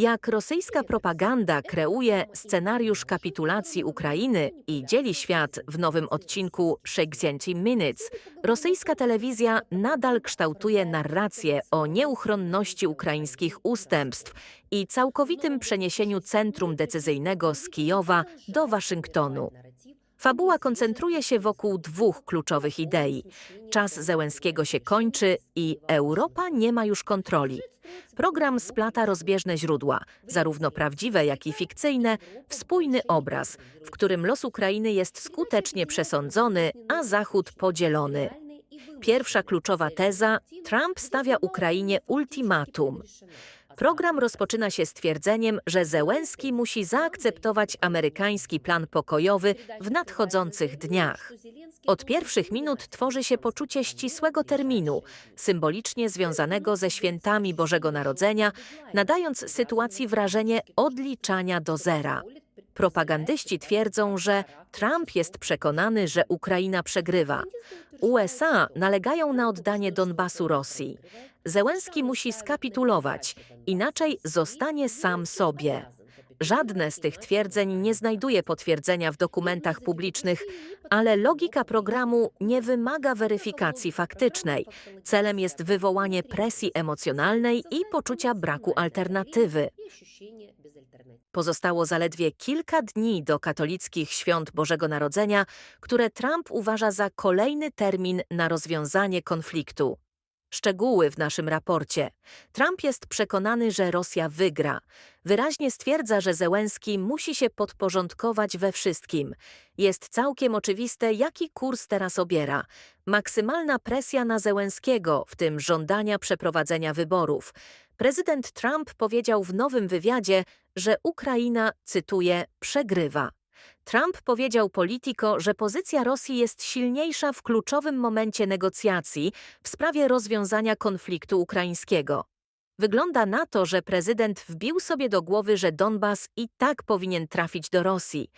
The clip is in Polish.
Jak rosyjska propaganda kreuje scenariusz kapitulacji Ukrainy i dzieli świat w nowym odcinku 60 Minutes, rosyjska telewizja nadal kształtuje narrację o nieuchronności ukraińskich ustępstw i całkowitym przeniesieniu centrum decyzyjnego z Kijowa do Waszyngtonu. Fabuła koncentruje się wokół dwóch kluczowych idei. Czas Zełenskiego się kończy i Europa nie ma już kontroli. Program splata rozbieżne źródła, zarówno prawdziwe, jak i fikcyjne, w spójny obraz, w którym los Ukrainy jest skutecznie przesądzony, a Zachód podzielony. Pierwsza kluczowa teza: Trump stawia Ukrainie ultimatum. Program rozpoczyna się stwierdzeniem, że Zełenski musi zaakceptować amerykański plan pokojowy w nadchodzących dniach. Od pierwszych minut tworzy się poczucie ścisłego terminu, symbolicznie związanego ze świętami Bożego Narodzenia, nadając sytuacji wrażenie odliczania do zera. Propagandyści twierdzą, że Trump jest przekonany, że Ukraina przegrywa. USA nalegają na oddanie Donbasu Rosji. Zełenski musi skapitulować, inaczej zostanie sam sobie. Żadne z tych twierdzeń nie znajduje potwierdzenia w dokumentach publicznych, ale logika programu nie wymaga weryfikacji faktycznej. Celem jest wywołanie presji emocjonalnej i poczucia braku alternatywy. Pozostało zaledwie kilka dni do katolickich świąt Bożego Narodzenia, które Trump uważa za kolejny termin na rozwiązanie konfliktu. Szczegóły w naszym raporcie. Trump jest przekonany, że Rosja wygra. Wyraźnie stwierdza, że Zełenski musi się podporządkować we wszystkim. Jest całkiem oczywiste, jaki kurs teraz obiera. Maksymalna presja na Zełenskiego, w tym żądania przeprowadzenia wyborów. Prezydent Trump powiedział w nowym wywiadzie, że Ukraina, cytuję, przegrywa. Trump powiedział Politico, że pozycja Rosji jest silniejsza w kluczowym momencie negocjacji w sprawie rozwiązania konfliktu ukraińskiego. Wygląda na to, że prezydent wbił sobie do głowy, że Donbas i tak powinien trafić do Rosji.